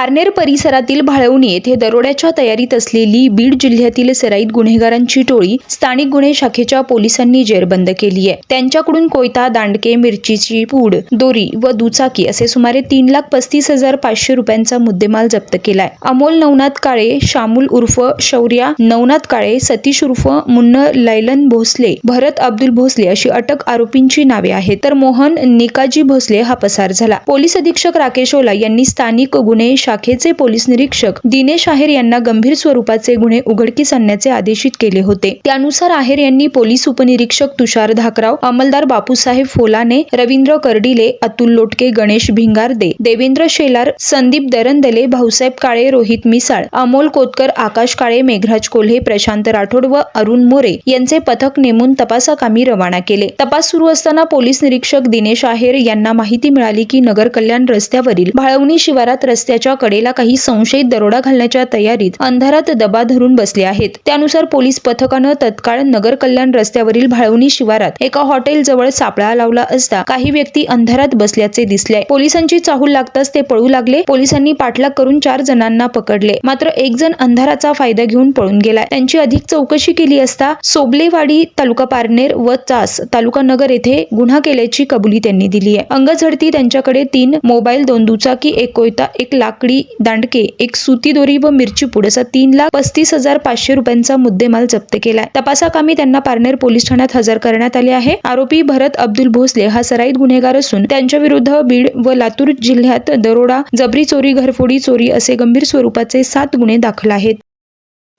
पारनेर परिसरातील भाळवणी येथे दरोड्याच्या तयारीत असलेली बीड जिल्ह्यातील सराईत गुन्हेगारांची टोळी स्थानिक गुन्हे शाखेच्या पोलिसांनी जेरबंद केली आहे. त्यांच्याकडून कोयता दांडके मिरचीची पूड दोरी व दुचाकी असे सुमारे तीन लाख पस्तीस हजार पाचशे रुपयांचा मुद्देमाल जप्त केलाय. अमोल नवनाथ काळे शामुल उर्फ शौर्या नवनाथ काळे सतीश उर्फ मुन्न लैलन भोसले भरत अब्दुल भोसले अशी अटक आरोपींची नावे आहेत. तर मोहन निकाजी भोसले हा पसार झाला. पोलीस अधीक्षक राकेश ओला यांनी स्थानिक गुन्हे शाखेचे पोलीस निरीक्षक दिनेश आहेर यांना गंभीर स्वरूपाचे गुन्हे उघडकीस आणण्याचे आदेशित केले होते. त्यानुसार आहेर यांनी पोलीस उपनिरीक्षक तुषार धाकराव अंमलदार बापूसाहेब फोलाने रवींद्र कर्डिले अतुल लोटके गणेश भिंगारदे देवेंद्र शेलार संदीप दरंदले भाऊसाहेब काळे रोहित मिसाळ अमोल कोतकर आकाश काळे मेघराज कोल्हे प्रशांत राठोड व अरुण मोरे यांचे पथक नेमून तपासाकामी रवाना केले. तपास सुरू असताना पोलीस निरीक्षक दिनेश आहेर यांना माहिती मिळाली की नगर कल्याण रस्त्यावरील भाळवणी शिवारात रस्त्याच्या कडेला काही संशयित दरोडा घालण्याच्या तयारीत अंधारात दबा धरून बसले आहेत. त्यानुसार पोलीस पथकानं तत्काळ नगर कल्याण रस्त्यावरील भाळवणी शिवारात एका हॉटेल जवळ सापळा लावला असता काही व्यक्ती अंधारात बसल्याचे दिसले. पोलिसांची चाहूल लागताच ते पळू लागले. पोलिसांनी पाठलाग करून चार जणांना पकडले. मात्र एक जण अंधाराचा फायदा घेऊन पळून गेला. त्यांची अधिक चौकशी केली असता सोबलेवाडी तालुका पारनेर व चास तालुका नगर येथे गुन्हा केल्याची कबुली त्यांनी दिली आहे. अंगझडती त्यांच्याकडे तीन मोबाईल दोन दुचाकी एक कोयता एक लाकडी दांडके एक सुती दोरी व मिरची पूड असा तीन लाख पस्तीस हजार पाचशे रुपयांचा मुद्देमाल जप्त केलाय. तपासाकामी त्यांना पारनेर पोलीस ठाण्यात हजर करण्यात आले आहे. आरोपी भरत अब्दुल भोसले हा सराईत गुन्हेगार असून त्यांच्या विरुद्ध बीड व लातूर जिल्ह्यात दरोडा जबरी चोरी घरफोडी चोरी असे गंभीर स्वरूपाचे सात गुन्हे दाखल आहेत.